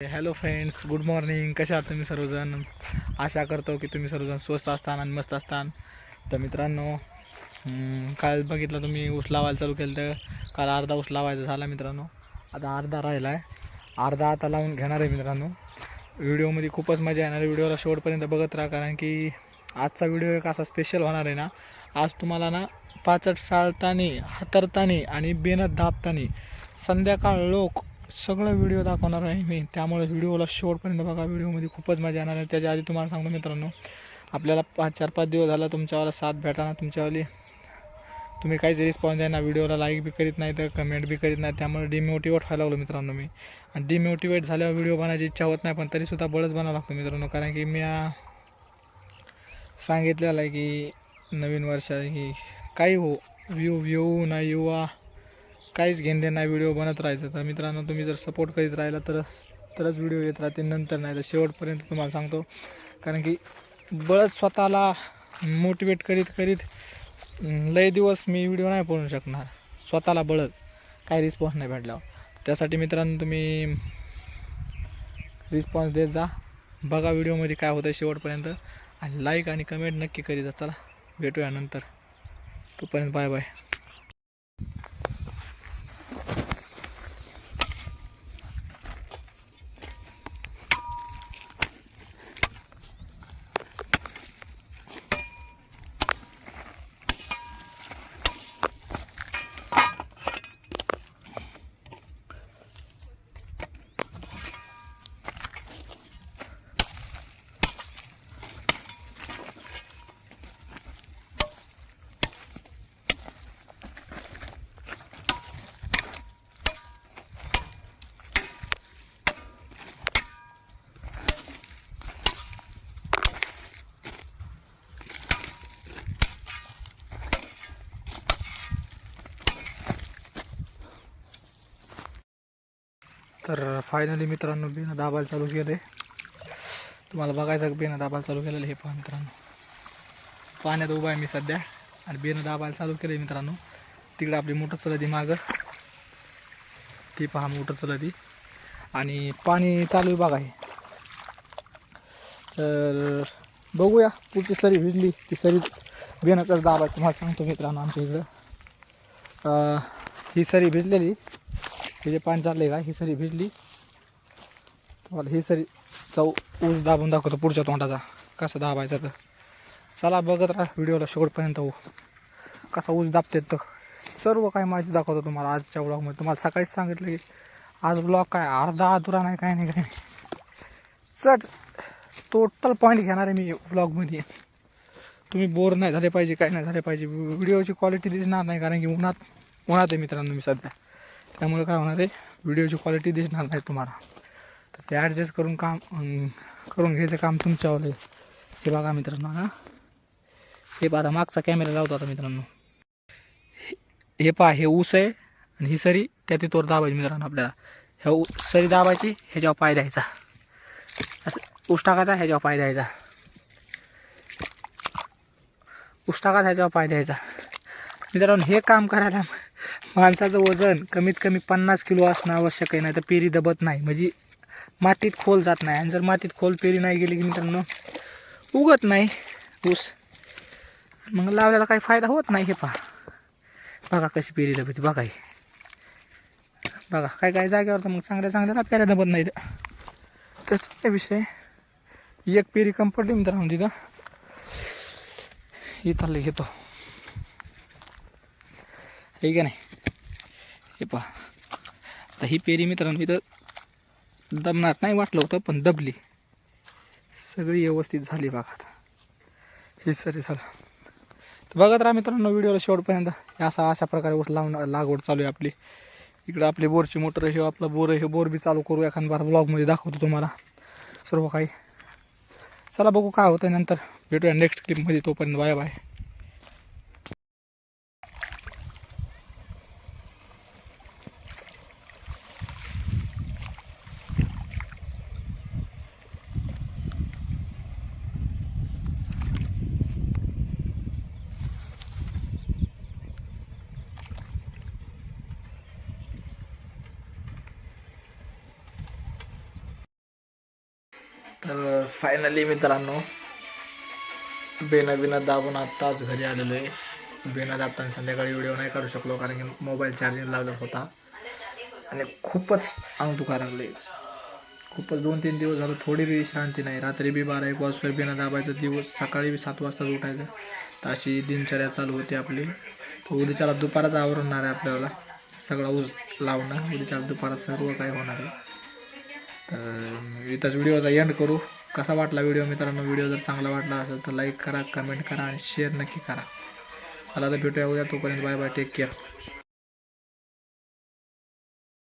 Hello friends good morning कशा आहात तुम्ही सर्वजण? आशा करतो की तुम्ही सर्वजण स्वस्त असतान आणि मस्त असतान. तर मित्रांनो काल बघितलं तुम्ही ऊस लावायला चालू केलं तर काल अर्धा ऊस लावायचा झाला मित्रांनो. आता अर्धा राहिला आहे अर्धा आता लावून घेणार आहे मित्रांनो. व्हिडिओमध्ये खूपच मजा येणार आहे. व्हिडिओला शेवटपर्यंत बघत राहा कारण की आजचा व्हिडिओ एक असा स्पेशल होणार आहे ना. आज तुम्हाला ना पाचट साळतानी हातरतानी आणि बेनत दाबतानी संध्याकाळ लोक सगळं व्हिडिओ दाखवणार आहे मी. त्यामुळे व्हिडिओला शेवटपर्यंत बघा. व्हिडिओमध्ये खूपच मजा येणार आहे. त्याच्या आधी तुम्हाला सांगतो मित्रांनो आपल्याला पाच चार पाच दिवस झाला तुमच्यावाला साथ भेटाना. तुमच्यावाली तुम्ही काहीच रिस्पॉन्स द्या ना व्हिडिओला लाईक बी करीत नाही तर कमेंट बी करीत नाही. त्यामुळे डिमोटिवेट व्हायला लागलो मित्रांनो मी. आणि डिमोटिवेट झाल्यावर व्हिडिओ बनायची इच्छा होत नाही पण तरीसुद्धा बळच बनावं लागतो मित्रांनो. कारण की मी सांगितलेलं आहे की नवीन वर्ष आहे की काही हो व्यू व्यू ना युवा काहीच घेणं नाही व्हिडिओ बनत राहायचं. तर मित्रांनो तुम्ही जर सपोर्ट करीत राहिला तर तरच व्हिडिओ येत राहते नंतर नाही तर शेवटपर्यंत तुम्हाला सांगतो. कारण की बळच स्वतःला मोटिवेट करीत करीत लय दिवस मी व्हिडिओ नाही बनवू शकणार. स्वतःला बळत काही रिस्पॉन्स नाही भेटल्यावर. त्यासाठी मित्रांनो तुम्ही रिस्पॉन्स देत जा. बघा व्हिडिओमध्ये काय होतं शेवटपर्यंत. आणि लाईक आणि कमेंट नक्की करीत जा. चला भेटूया नंतर. तोपर्यंत बाय बाय तर फायनली मित्रांनो बिना दाबायला चालू केलं आहे तुम्हाला बघायचं का बेनं दाबायला चालू केलेलं हे पहा मित्रांनो. पाण्यात उभा आहे मी सध्या आणि बेनं दाबायला चालू केलं आहे मित्रांनो. तिकडे आपली मोटर चलती मागं. ती पहा मोटर चलती. आणि पाणी चालू आहे बघा तर बघूया पुढची सरी भिजली ती सरी बेनं कसं दाबायचं तुम्हाला सांगतो मित्रांनो आमच्या इकडं. ही सरी भिजलेली. हे जे पाणी चाललंय का ही सरी भिजली. तुम्हाला ही सरी चौ ऊस दाबून दाखवतो पुढच्या तोंडाचा. कसा दाबायचा तर. चला बघत राहा व्हिडिओला शेवटपर्यंत. हो कसा ऊस दाबते तर. सर्व काय माहिती दाखवतो तुम्हाला आजच्या ब्लॉगमध्ये तुम्हाला सकाळीच सांगितलं की आज ब्लॉग काय अर्धा अधुरा नाही काय नाही काय नाही. चट. टोटल पॉईंट घेणार आहे मी व्लॉगमध्ये तुम्ही बोर नाही झाले पाहिजे काय नाही झाले पाहिजे. व्हिडिओची क्वालिटी दिसणार नाही कारण की उन्हात उन्हात आहे मित्रांनो मी सध्या. त्यामुळे काय होणार आहे? व्हिडिओची क्वालिटी दिसणार नाही तुम्हाला. तर ते ॲडजस्ट करून काम करून घ्यायचं काम तुमच्यावर आहे. हे बघा मित्रांनो हा. हे बघा मागचा कॅमेरा लावतो आता मित्रांनो. हे- हे पहा हे ऊस आहे आणि ही सरी त्या तिथवर दाबायची मित्रांनो आपल्याला. ह्या ऊ सरी दाबायची ह्याच्यावर पाय द्यायचा. असं ऊस टाकायचा ह्याच्यावर पाय द्यायचा. ऊस टाकायचा ह्याच्यावर पाय द्यायचा. मित्रांनो हे काम करायला माणसाचं वजन कमीत कमी पन्नास किलो असणं आवश्यक आहे नाही तर पेरी दबत नाही. म्हणजे मातीत खोल जात नाही. आणि जर मातीत खोल पेरी नाही गेली की मित्रांनो उगत नाही ऊस. मग लावल्याला काही फायदा होत नाही हे पहा. बघा कशी पेरी दबते बघा ही. बघा काय काय जागेवर तर मग चांगल्या चांगल्या पेऱ्या दबत नाही त्याचा काय विषय? एक पेरी कम मित्रांनो तिथं. इथं घेतो हे का नाही? हे पहा. आता ही पेरी मित्रांनो इथं दबणार नाही वाटलं होतं पण दबली. सगळी व्यवस्थित झाली बघा आता. हे सरी झालं. तर बघत राहा मित्रांनो व्हिडिओला शेवटपर्यंत असा अशा प्रकारे ऊस लावून लागवड चालू आहे आपली. इकडं आपली बोरची मोटर हे आपलं बोर हे बोर बी चालू करू एखाद बार ब्लॉगमध्ये दाखवतो तुम्हाला. सर्व काही. चला बघू काय होतं नंतर. भेटूया नेक्स्ट क्लिपमध्ये तोपर्यंत बाय बाय. तर फायनली मित्रांनो बेना बिना दाबून आत्ताच घरी आलेलो आहे. बेना दाबताना संध्याकाळी व्हिडिओ नाही काढू शकलो कारण की मोबाईल चार्जिंग लावला होता. आणि खूपच अंग दुखायला लागले खूपच दोन तीन दिवस झालं थोडी बी विश्रांती नाही. रात्री बी बारा एक वाजता बिना दाबायचा दिवस सकाळी बी सात वाजताच उठायचं. तर अशी दिनचर्या चालू होती आपली. तर उद्याच्याला दुपारच आवरणार आहे आपल्याला सगळा ऊस लावणं. उद्याच्याला दुपारात सर्व काही होणार आहे. तर इथंच व्हिडिओचा एंड करू. कसा वाटला व्हिडिओ मित्रांनो? व्हिडिओ जर चांगला वाटला असेल तर लाईक करा कमेंट करा आणि शेअर नक्की करा. चला तर भेटूया उद्या. तोपर्यंत बाय बाय टेक केअर